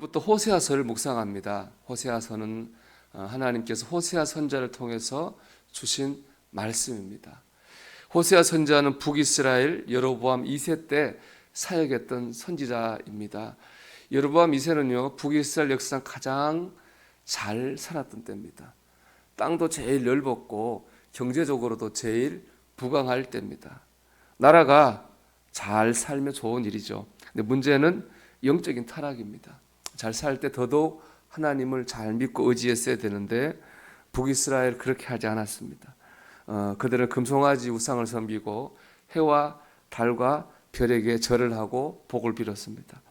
오늘부터 호세아서를 묵상합니다. 호세아서는 어, 하나님께서 호세아 선자를 통해서 주신 말씀입니다. 호세아 선자는 북이스라엘 여로보암 2세 때 사역했던 선지자입니다. 여로보암 2세는요 북이스라엘 역사상 가장 잘 살았던 때입니다. 땅도 제일 넓었고 경제적으로도 제일 부강할 때입니다. 나라가 잘 살면 좋은 일이죠. 근데 문제는 영적인 타락입니다. 잘 살 때 더더욱 하나님을 잘 믿고 의지했어야 되는데 북이스라엘 그렇게 하지 않았습니다. 어, 그들은 금송아지 우상을 섬기고 해와 달과 별에게 절을 하고 복을 빌었습니다.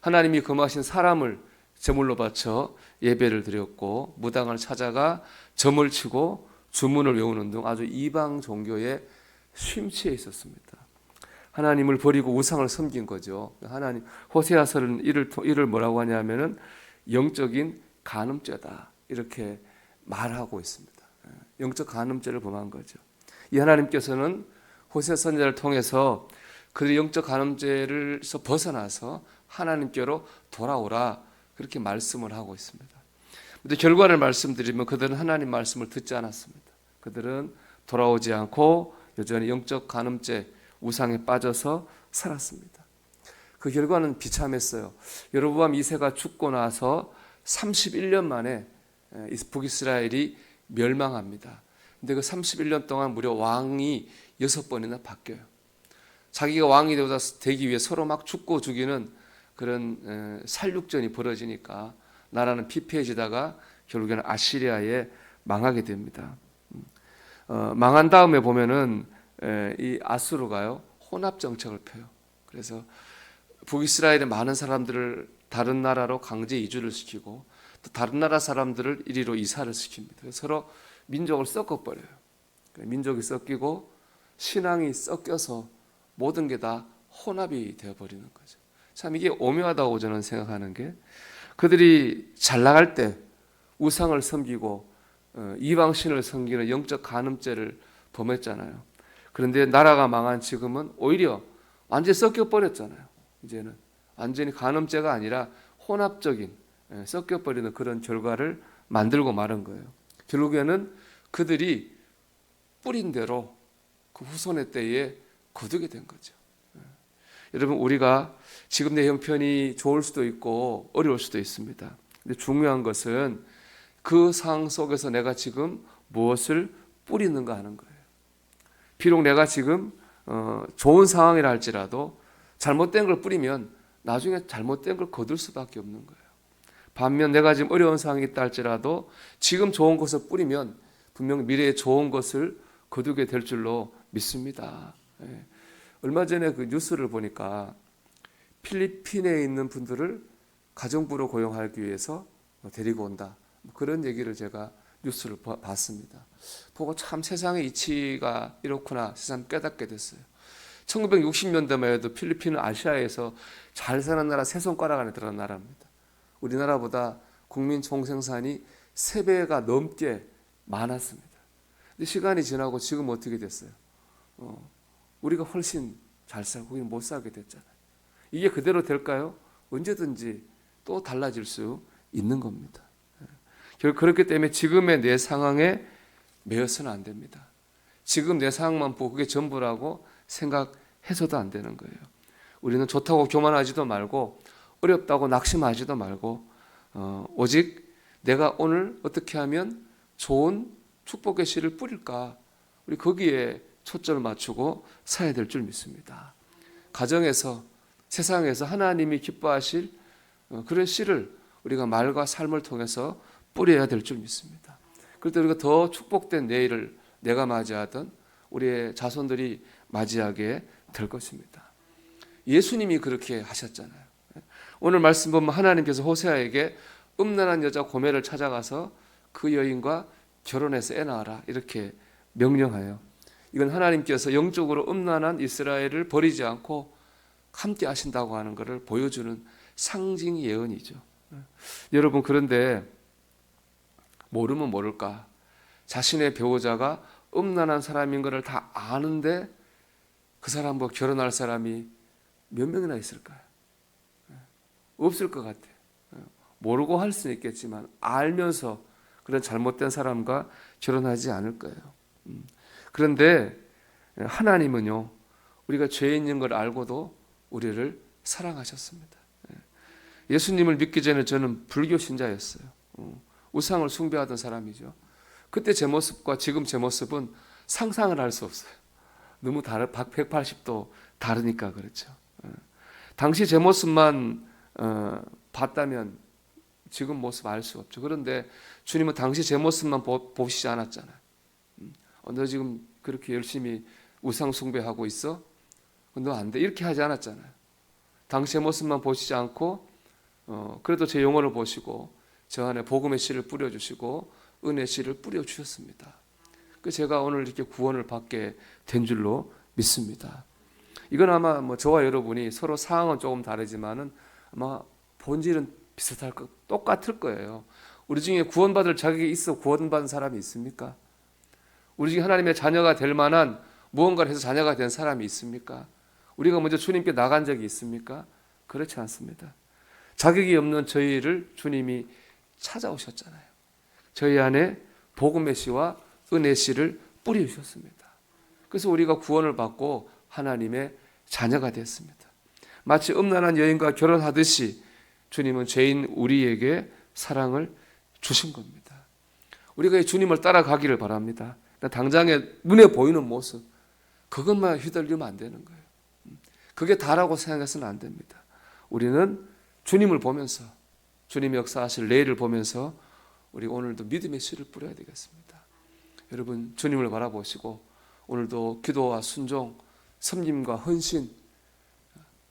하나님이 금하신 사람을 제물로 바쳐 예배를 드렸고 무당을 찾아가 점을 치고 주문을 외우는 등 아주 이방 종교에 심취해 있었습니다. 하나님을 버리고 우상을 섬긴 거죠. 하나님 호세아서는 이를 이를 뭐라고 하냐면은 영적인 간음죄다 이렇게 말하고 있습니다. 영적 간음죄를 범한 거죠. 이 하나님께서는 호세 선자를 통해서 그들의 영적 간음죄를서 벗어나서 하나님께로 돌아오라 그렇게 말씀을 하고 있습니다. 근데 결과를 말씀드리면 그들은 하나님 말씀을 듣지 않았습니다. 그들은 돌아오지 않고 여전히 영적 간음죄 우상에 빠져서 살았습니다. 그 결과는 비참했어요. 여로보암 2세가 죽고 나서 31년 만에 북이스라엘이 멸망합니다. 근데 그 31년 동안 무려 왕이 여섯 번이나 바뀌어요. 자기가 왕이 되기 위해 서로 막 죽고 죽이는 그런 살육전이 벌어지니까 나라는 피폐해지다가 결국에는 아시리아에 망하게 됩니다. 어, 망한 다음에 보면은 이 아수르가요 혼합 정책을 펴요. 그래서 북이스라엘의 많은 사람들을 다른 나라로 강제 이주를 시키고 또 다른 나라 사람들을 이리로 이사를 시킵니다. 서로 민족을 섞어 버려요. 민족이 섞이고 신앙이 섞여서 모든 게 다 혼합이 되어 버리는 거죠. 참 이게 오묘하다고 저는 생각하는 게 그들이 잘 나갈 때 우상을 섬기고 어, 이방신을 섬기는 영적 간음죄를 범했잖아요. 그런데 나라가 망한 지금은 오히려 완전히 섞여 버렸잖아요. 이제는 완전히 간음죄가 아니라 혼합적인 예, 섞여 버리는 그런 결과를 만들고 마는 거예요. 결국에는 그들이 뿌린 대로 그 후손의 때에 거두게 된 거죠. 예. 여러분 우리가 지금 내 형편이 좋을 수도 있고 어려울 수도 있습니다. 근데 중요한 것은 그 상황 속에서 내가 지금 무엇을 뿌리는가 하는 거예요. 비록 내가 지금 어, 좋은 상황이라 할지라도 잘못된 걸 뿌리면 나중에 잘못된 걸 거둘 수밖에 없는 거예요. 반면 내가 지금 어려운 상황이 있다 할지라도 지금 좋은 것을 뿌리면 분명 미래에 좋은 것을 거두게 될 줄로 믿습니다. 예. 얼마 전에 그 뉴스를 보니까 필리핀에 있는 분들을 가정부로 고용하기 위해서 데리고 온다. 뭐 그런 얘기를 제가 뉴스를 봤습니다. 보고 참 세상의 이치가 이렇구나 세상 깨닫게 됐어요. 1960년대만 해도 필리핀은 아시아에서 잘 사는 나라 세 손가락 안에 들어간 나라입니다. 우리나라보다 국민 총생산이 세 배가 넘게 많았습니다. 근데 시간이 지나고 지금 어떻게 됐어요? 어, 우리가 훨씬 잘 살고 못 살게 됐잖아요. 이게 그대로 될까요? 언제든지 또 달라질 수 있는 겁니다. 그렇기 때문에 지금의 내 상황에 매여서는 안 됩니다. 지금 내 상황만 보고 그게 전부라고 생각해서도 안 되는 거예요. 우리는 좋다고 교만하지도 말고 어렵다고 낙심하지도 말고 어, 오직 내가 오늘 어떻게 하면 좋은 축복의 씨를 뿌릴까 우리 거기에 초점을 맞추고 살아야 될 줄 믿습니다. 가정에서 세상에서 하나님이 기뻐하실 어, 그런 씨를 우리가 말과 삶을 통해서 뿌려야 될 줄 믿습니다. 그럴 때 우리가 더 축복된 내일을 내가 맞이하던 우리의 자손들이 맞이하게 될 것입니다. 예수님이 그렇게 하셨잖아요. 오늘 말씀 보면 하나님께서 호세아에게 음란한 여자 고멜을 찾아가서 그 여인과 결혼해서 애 낳아라 이렇게 명령하여 이건 하나님께서 영적으로 음란한 이스라엘을 버리지 않고 함께 하신다고 하는 것을 보여주는 상징 예언이죠. 여러분 그런데 모르면 모를까. 자신의 배우자가 음란한 사람인 것을 다 아는데 그 사람과 결혼할 사람이 몇 명이나 있을까요? 없을 것 같아요. 모르고 할 수는 있겠지만 알면서 그런 잘못된 사람과 결혼하지 않을 거예요. 음. 그런데 하나님은요, 우리가 죄 있는 걸 알고도 우리를 사랑하셨습니다. 예. 예수님을 믿기 전에 저는 불교 신자였어요. 어, 우상을 숭배하던 사람이죠. 그때 제 모습과 지금 제 모습은 상상을 할 수 없어요. 너무 다르, 180도 다르니까 그렇죠. 예. 당시 제 모습만 어, 봤다면 지금 모습 알 수 없죠. 그런데 주님은 당시 제 모습만 보, 보시지 않았잖아요. 음, 어, 너 지금 그렇게 열심히 우상 숭배하고 있어? 너 안 돼. 이렇게 하지 않았잖아요. 당시 제 모습만 보시지 않고 어, 그래도 제 영혼을 보시고 저 안에 복음의 씨를 뿌려주시고 은혜 씨를 뿌려주셨습니다. 그 제가 오늘 이렇게 구원을 받게 된 줄로 믿습니다. 이건 아마 뭐 저와 여러분이 서로 상황은 조금 다르지만은 아마 본질은 비슷할 거 똑같을 거예요. 우리 중에 구원받을 자격이 있어 구원받은 사람이 있습니까? 우리 중에 하나님의 자녀가 될 만한 무언가를 해서 자녀가 된 사람이 있습니까? 우리가 먼저 주님께 나간 적이 있습니까? 그렇지 않습니다. 자격이 없는 저희를 주님이 찾아오셨잖아요. 저희 안에 복음의 씨와 은혜 씨를 뿌려주셨습니다. 그래서 우리가 구원을 받고 하나님의 자녀가 됐습니다. 마치 음란한 여인과 결혼하듯이 주님은 죄인 우리에게 사랑을 주신 겁니다. 우리가 이 주님을 따라가기를 바랍니다. 당장에 눈에 보이는 모습 그것만 휘둘리면 안 되는 거예요. 그게 다라고 생각해서는 안 됩니다. 우리는 주님을 보면서 주님의 역사하실 내일을 보면서 우리 오늘도 믿음의 씨를 뿌려야 되겠습니다. 여러분 주님을 바라보시고 오늘도 기도와 순종, 섬김과 헌신,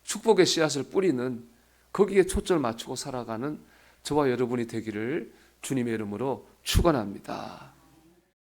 축복의 씨앗을 뿌리는 거기에 초점을 맞추고 살아가는 저와 여러분이 되기를 주님의 이름으로 축원합니다.